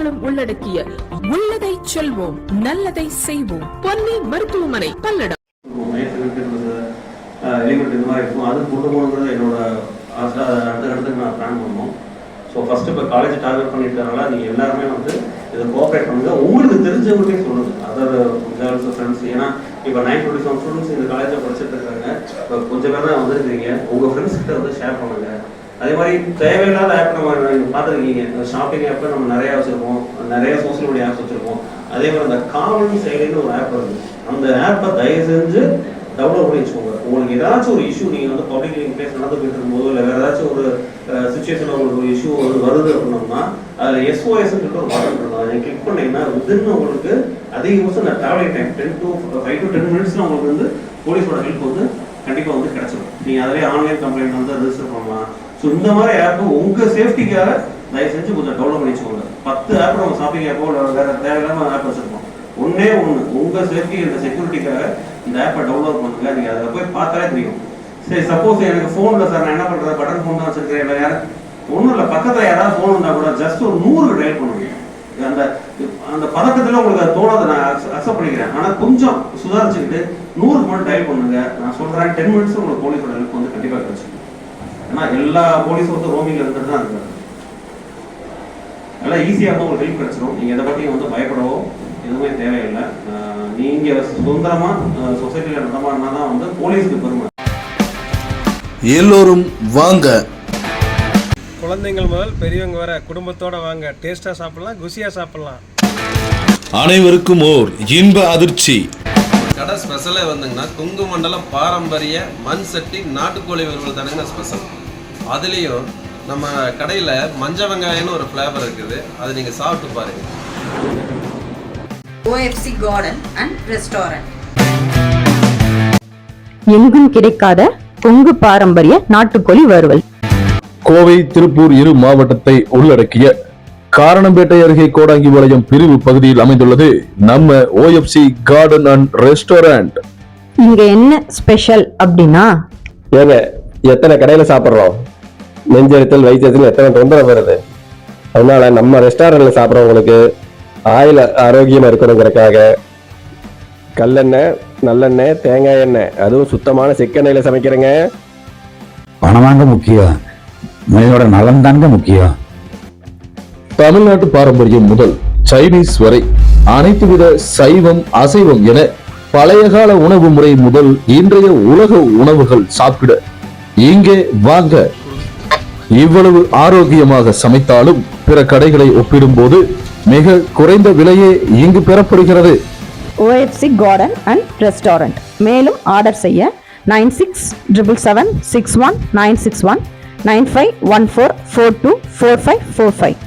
விஷயங்களும் உள்ளடக்கிய உள்ளதை செல்வோம் நல்லதை செய்வோம். பொன்னி மருத்துவமனை பல்லடம். எலிமெண்ட் இந்த மாதிரி இருக்கும். அது கொண்டு போகணுங்கிறது என்னோட அடுத்த இடத்துக்கு நான் பிளான் பண்ணோம் ஸோ ஃபஸ்ட்டு இப்போ காலேஜ் டார்கெட் பண்ணிட்டதுனால நீங்கள் எல்லாருமே வந்து இதை கோஆப்ரேட் பண்ணுங்க. உங்களுக்கு தெரிஞ்சவங்களே சொல்லுங்கள் அதர் கேர்ள்ஸ் ஃப்ரெண்ட்ஸ் ஏன்னா இப்போ நைன் டுவெண்ட்டி செவன் ஸ்டூடெண்ட்ஸ் இந்த காலேஜில் படிச்சுட்டு இருக்காங்க. இப்போ கொஞ்சம் பேர் தான் வந்துருக்கீங்க உங்கள் ஃப்ரெண்ட்ஸ் கிட்ட வந்து ஷேர் பண்ணுங்க. அதே மாதிரி தேவையில்லாத ஆப் நம்ம நீங்கள் பார்த்துருக்கீங்க ஷாப்பிங் ஆப்பில் நம்ம நிறையா வச்சுருப்போம். நிறைய சோசியல் மீடியா ஆப்ஸ் வச்சுருப்போம். அதே மாதிரி அந்த காமன் செயலின்னு ஒரு ஆப் வருது. அந்த ஆப்பை தயவு செஞ்சு டவுன்லோட் பண்ணி வச்சுக்கோங்க. உங்களுக்கு ஏதாச்சும் ஒரு இஷ்யூ நீங்கள் வந்து பப்ளிக் லிங்க் பிளேஸ் நடந்து போயிட்டு இல்லை வேறு ஏதாச்சும் ஒரு சுச்சுவேஷனில் உங்களுக்கு ஒரு இஷ்யூ வந்து வருது அப்படின்னோம்னா அதில் எஸ்ஓஎஸ் ஒரு பட்டன் இருக்கும் அதை கிளிக் பண்ணீங்கன்னா வித்தின் உங்களுக்கு அதிகபட்சம் அந்த traveling time ten to five to ten மினிட்ஸில் உங்களுக்கு வந்து போலீஸோட ஹெல்ப் வந்து கண்டிப்பாக வந்து கிடச்சிடும் நீங்கள் அதிலே ஆன்லைன் கம்ப்ளைண்ட் வந்து ரெஜிஸ்டர் பண்ணலாம். ஸோ இந்த மாதிரி ஆப் உங்கள் சேஃப்டிக்காக தயவு செஞ்சு கொஞ்சம் டவுன்லோட் பண்ணி வச்சுக்கோங்க. பத்து ஆப் நம்ம ஷாப்பிங் ஆப்போ வேற வேறு தேவையில்லாமல் ஆப் வச்சுருக்கோம். ஒன்னே ஒன்று உங்கள் சேஃப்டி இந்த செக்யூரிட்டிக்காக இந்த ஆப்பை டவுன்லோட் பண்ணுங்க. நீங்கள் அதில் போய் பார்த்தாலே தெரியும். சரி சப்போஸ் எனக்கு ஃபோனில் சார் நான் என்ன பண்ணுறது பட்டன் ஃபோன் தான் வச்சிருக்கேன் இல்லை யார்? ஒன்றும் இல்லை. பக்கத்தில் யாராவது ஃபோன் இருந்தால் கூட ஜஸ்ட் ஒரு நூறு பண்ண முடியும் அந்த அந்த பதக்கத்தில் உங்களுக்கு அது தோணாத. நான் அக்செப்ட் பண்ணிக்கிறேன். ஆனால் கொஞ்சம் சுதாரிச்சுக்கிட்டு நூறு மட்டும் டயல் பண்ணுங்க. நான் சொல்கிறேன் டென் மினிட்ஸ் உங்களுக்கு போலீஸோட ஹெல்ப் வந்து கண்டிப்பாக கிடைச்சிடும் ஏன்னா எல்லா போலீஸும் வந்து ரோமிங்கில் இருந்துட்டு தான் இருக்காங்க. நல்லா ஈஸியாக வந்து உங்களுக்கு ஹெல்ப் கிடைச்சிடும் நீங்கள் எதை பற்றியும் வந்து பயப்படவோ எதுவுமே தேவையில்லை. அஹ் நீங்க சுதந்திரமா சொசைட்டியில் நடமாடினா தான் வந்து போலீஸ்க்கு பெருமை. எல்லோரும் வாங்க. குழந்தைங்கள் முதல் பெரியவங்க வர குடும்பத்தோட வாங்க. டேஸ்டா சாப்பிடலாம் குசியா சாப்பிடலாம். அனைவருக்கும் ஓர் இன்ப அதிர்ச்சி. கடை ஸ்பெஷலே வந்துங்கன்னா கொங்கு மண்டலம் பாரம்பரிய மண் சட்டி நாட்டுக்கோழி வறுவல் தானுங்க ஸ்பெஷல் அதுலேயும் நம்ம கடையில் மஞ்ச வெங்காயம்னு ஒரு ஃப்ளேவர் இருக்குது. அது நீங்கள் சாப்பிட்டு பாருங்க. OFC Garden and Restaurant. எங்கும் கிடைக்காத கொங்கு பாரம்பரிய நாட்டுக்கோழி வறுவல். கோவை திருப்பூர் இரு மாவட்டத்தை உள்ளடக்கிய காரணம்பேட்டை அருகே கோடாங்கிபாளையம் பிரிவு பகுதியில் அமைந்துள்ளது. நம்ம ஓஎஃப்சி கார்டன் அண்ட் ரெஸ்டாரண்ட் இங்க என்ன ஸ்பெஷல் அப்படின்னா? ஏங்க எத்தனை கடையில சாப்பிட்றோம்? நெஞ்செரித்தல் வயிற்றுல எத்தனை தொந்தரவு வருது? அதனால நம்ம ரெஸ்டாரண்ட்ல சாப்பிட்றவங்களுக்கு ஆயில் ஆரோக்கியமா இருக்கணுங்கிறக்காக கல்லெண்ணெய் நல்லெண்ணெய் தேங்காய் எண்ணெய் அதுவும் சுத்தமான செக்கெண்ணெயில சமைக்கிறேங்க. பணம் தாங்க முக்கியம். மனிதனோட நலன் தாங்க முக்கியம். தமிழ்நாட்டு பாரம்பரியம் முதல். சைனீஸ் வரை அனைத்து வித சைவம் அசைவம் என பழைய கால உணவு முறை முதல் இன்றைய உலக உணவுகள் சாப்பிட இங்கே வாங்க. இவ்வளவு ஆரோக்கியமாக சமைத்தாலும் பிற கடைகளை ஒப்பிடும்போது மிக குறைந்த விலையே இங்கு பெறப்படுகிறது. ஓஎஃப்சி கார்டன் அண்ட் ரெஸ்டாரண்ட் மேலும் ஆர்டர் செய்ய nine six triple seven six one nine six one nine five one four four two four five four five